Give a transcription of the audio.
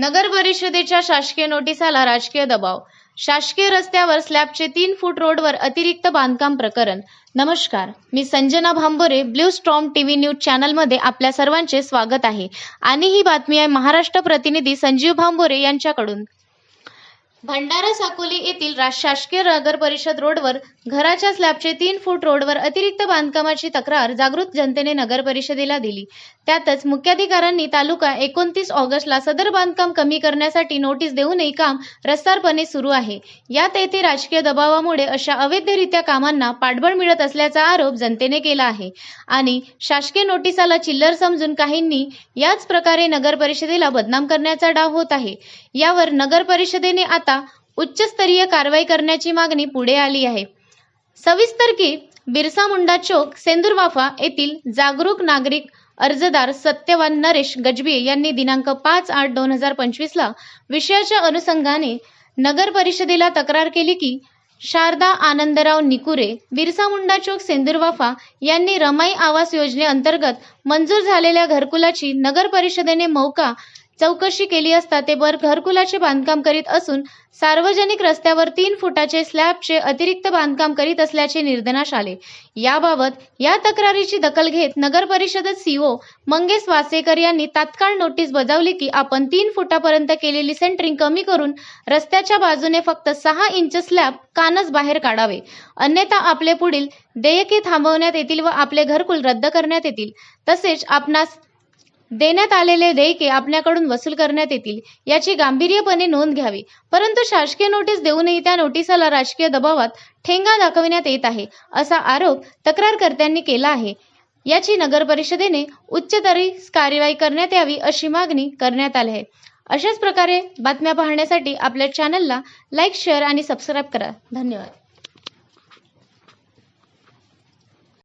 नगर परिषदेच्या शासकीय नोटिसाला राजकीय दबाव. शासकीय रस्त्यावर स्लॅबचे तीन फूट रोडवर अतिरिक्त बांधकाम प्रकरण. नमस्कार मी Sanjana Bhambore blue storm TV news चॅनलमध्ये आपल्या सर्वांचे स्वागत आहे. आणि ही बातमी आहे महाराष्ट्र प्रतिनिधी संजीव भांबोरे यांच्याकडून. भंडारा साकोली येथील रा- शासकीय नगर परिषद रोडवर घराच्या स्लॅबचे तीन फूट रोडवर अतिरिक्त बांधकामाची तक्रार जागृत जनतेने नगर परिषदेला दिली. त्यातच मुख्याधिकाऱ्यांनी तालुका एकोणतीस ऑगस्टला सदर बांधकाम कमी करण्यासाठी नोटीस देऊनही काम रस्तारपणे सुरू आहे. यात येथे राजकीय दबावामुळे अशा अवैधरित्या कामांना पाठबळ मिळत असल्याचा आरोप जनतेने केला आहे. आणि शासकीय नोटिसाला चिल्लर समजून काहींनी याच प्रकारे नगर परिषदेला बदनाम करण्याचा डाव होत आहे. यावर नगर परिषदेने आता उच्चस्तरीय कारवाई करण्याची मागणी पुढे आली आहे. सविस्तर की बिरसा मुंडा चौक सेंदूरवाफा येथील जागरूक नागरिक अर्जदार सत्यवान नरेश गजबी यांनी दिनांक पाच आठ दोन हजार पंचवीसला विषयाच्या अनुषंगाने नगर परिषदेला तक्रार केली की शारदा आनंदराव निकुरे बिरसा मुंडा चौक सेंदूरवाफा यांनी रमाई आवास योजनेअंतर्गत मंजूर झालेल्या घरकुलाची नगर परिषदेने मौका चौकशी केली असता ते बर घरकुलाचे बांधकाम करीत असून सार्वजनिक रस्त्यावर तीन फुटाचे स्लॅबचे अतिरिक्त बांधकाम करीत असल्याचे निदर्शनास आले. याबाबत या तक्रारीची दखल घेत नगर परिषद सीओ मंगेश वासेकर यांनी तात्काळ नोटीस बजावली की आपण तीन फुटापर्यंत केलेली सेंटरिंग कमी करून रस्त्याच्या बाजूने फक्त सहा इंच स्लॅब कानच बाहेर काढावे. अन्यथा आपले पुढील देयके थांबवण्यात येतील व आपले घरकुल रद्द करण्यात येतील. तसेच आपणास देण्यात आलेले देयके आपल्याकडून वसूल करण्यात येतील याची गांभीर्यपणे नोंद घ्यावी. परंतु शासकीय नोटीस देऊनही त्या नोटिसाला राजकीय दबावात ठेंगा दाखविण्यात येत आहे असा आरोप तक्रारकर्त्यांनी केला आहे. याची नगर परिषदेने उच्चतरी कार्यवाही करण्यात यावी अशी मागणी करण्यात आली आहे. अशाच प्रकारे बातम्या पाहण्यासाठी आपल्या चॅनलला लाईक शेअर आणि सबस्क्राईब करा. धन्यवाद.